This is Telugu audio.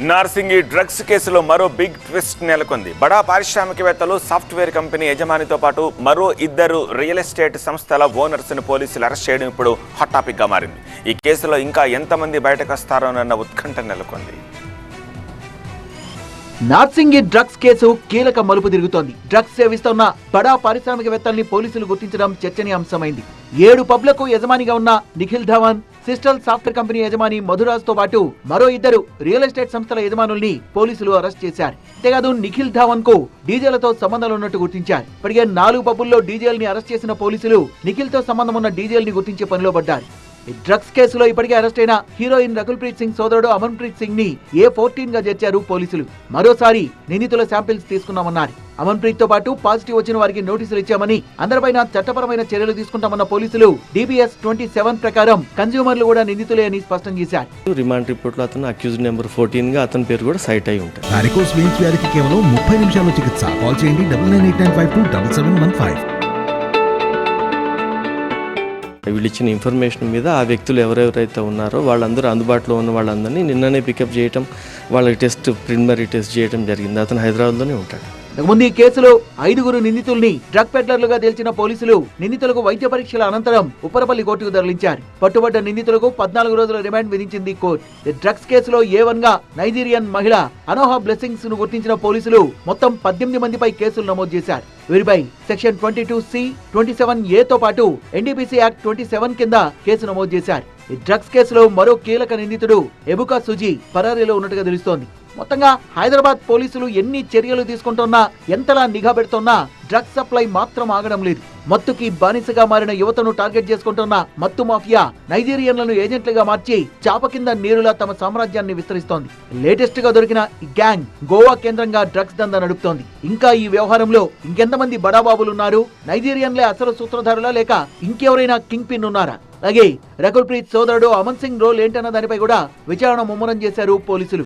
నార్సింగి డ్రగ్స్ కేసులో మరో బిగ్ ట్విస్ట్ నెలకొంది. బడా పారిశ్రామికవేత్తలు సాఫ్ట్వేర్ కంపెనీ యజమానితో పాటు మరో ఇద్దరు రియల్ ఎస్టేట్ సంస్థల ఓనర్స్ను పోలీసులు అరెస్ట్ చేయడం ఇప్పుడు హాట్ టాపిక్గా మారింది. ఈ కేసులో ఇంకా ఎంతమంది బయటకు వస్తారోనన్న ఉత్కంఠ నెలకొంది. నార్సింగి డ్రగ్స్ కేసు కీలక మలుపు తిరుగుతోంది. డ్రగ్స్ సేవిస్తున్న బడా పారిశ్రామికవేత్తల్ని పోలీసులు గుర్తించడం చర్చనీయాంశమైంది. ఏడు పబ్లకు యజమానిగా ఉన్న నిఖిల్ ధవన్ సిస్టల్ సాఫ్ట్వేర్ కంపెనీ యజమాని మధురాజ్తో పాటు మరో ఇద్దరు రియల్ ఎస్టేట్ సంస్థల యజమానుల్ని పోలీసులు అరెస్ట్ చేశారు. అంతేకాదు నిఖిల్ ధావన్కు డీజేలతో సంబంధాలు ఉన్నట్టు గుర్తించారు. ఇప్పటికే నాలుగు పబ్బుల్లో డీజేల్ని అరెస్ట్ చేసిన పోలీసులు నిఖిల్తో సంబంధం ఉన్న డీజేల్ని గుర్తించే పనిలో పడ్డారు. డ్రగ్స్ కేసులో ఇప్పటికే అరెస్ట్ అయిన హీరోయిన్ రకుల్ ప్రీత్ సింగ్ సోదరుడు అమన్ ప్రీత్ సింగ్ని ఏ ఫోర్టీన్గా చేర్చారు పోలీసులు. మరోసారి నిందితుల శాంపిల్స్ తీసుకున్నామన్నారు అమన్ ప్రీత్తో పాటు పాజిటివ్ వచ్చిన వారికి నోటీసులు ఇచ్చామని అందరిపైన చట్టపరమైన చర్యలు తీసుకుంటామన్న పోలీసులు డిబిఎస్ ట్వంటీ సెవెన్ ప్రకారం కన్స్యూమర్లు కూడా నిందితులే అని స్పష్టం చేశారు. రిమాండ్ రిపోర్ట్లో అతను అక్యూజ్ నెంబర్ ఫోర్టీన్గా అతని పేరు కూడా సైట్ అయి ఉంటుంది. వ్యాధికి కేవలం ముప్పై నిమిషాల్లో చికిత్స. కాల్ చేయండి double nine eight nine five two double seven one five వీళ్ళు ఇచ్చిన ఇన్ఫర్మేషన్ మీద ఆ వ్యక్తులు ఎవరెవరైతే ఉన్నారో వాళ్ళందరూ అందుబాటులో ఉన్న వాళ్ళందరినీ నిన్ననే పికప్ చేయటం వాళ్ళకి టెస్ట్ ప్రిలిమినరీ టెస్ట్ చేయడం జరిగింది. అతను హైదరాబాద్లోనే ఉంటాడు. ముందు ఈ కేసులో ఐదుగురు నిందితుల్ని డ్రగ్ పెడ్లర్లుగా తేల్చిన పోలీసులు నిందితులకు వైద్య పరీక్షల అనంతరం ఉప్పరపల్లి కోర్టుకు తరలించారు. పట్టుబడ్డ నిందితులకు పద్నాలుగు రోజుల రిమాండ్ విధించింది కోర్టు. ఈ డ్రగ్స్ కేసులో ఏ వన్గా నైజీరియన్ మహిళ అనోహా బ్లెస్సింగ్స్ను గుర్తించిన పోలీసులు మొత్తం పద్దెనిమిది మందిపై కేసులు నమోదు చేశారు. వీరిపై section twenty two C twenty seven A తో పాటు ఎన్డీపీసీ యాక్ట్ ట్వంటీ సెవెన్ కింద కేసు నమోదు చేశారు. ఈ డ్రగ్స్ కేసులో మరో కీలక నిందితుడు ఎబుకా సుజీ పరారీలో ఉన్నట్టుగా తెలుస్తోంది. మొత్తంగా హైదరాబాద్ పోలీసులు ఎన్ని చర్యలు తీసుకుంటున్నా ఎంతలా నిఘా పెడుతున్నా డ్రగ్స్ సప్లై మాత్రం ఆగడం లేదు. మత్తుకి బానిసగా మారిన యువతను టార్గెట్ చేసుకుంటున్న మత్తు మాఫియా నైజీరియన్లను ఏజెంట్లుగా మార్చి చాప కింద నీరులా తమ సామ్రాజ్యాన్ని విస్తరిస్తోంది. లేటెస్ట్గా దొరికిన ఈ గ్యాంగ్ గోవా కేంద్రంగా డ్రగ్స్ దందా నడుపుతోంది. ఇంకా ఈ వ్యవహారంలో ఇంకెంతమంది బడాబాబులున్నారు? నైజీరియన్లే అసలు సూత్రధారులా లేక ఇంకెవరైనా కింగ్ పిన్ ఉన్నారా? అలాగే రకుల్ ప్రీత్ సోదరుడు అమన్ సింగ్ రోల్ ఏంటన్న దానిపై కూడా విచారణ ముమ్మరం చేశారు పోలీసులు.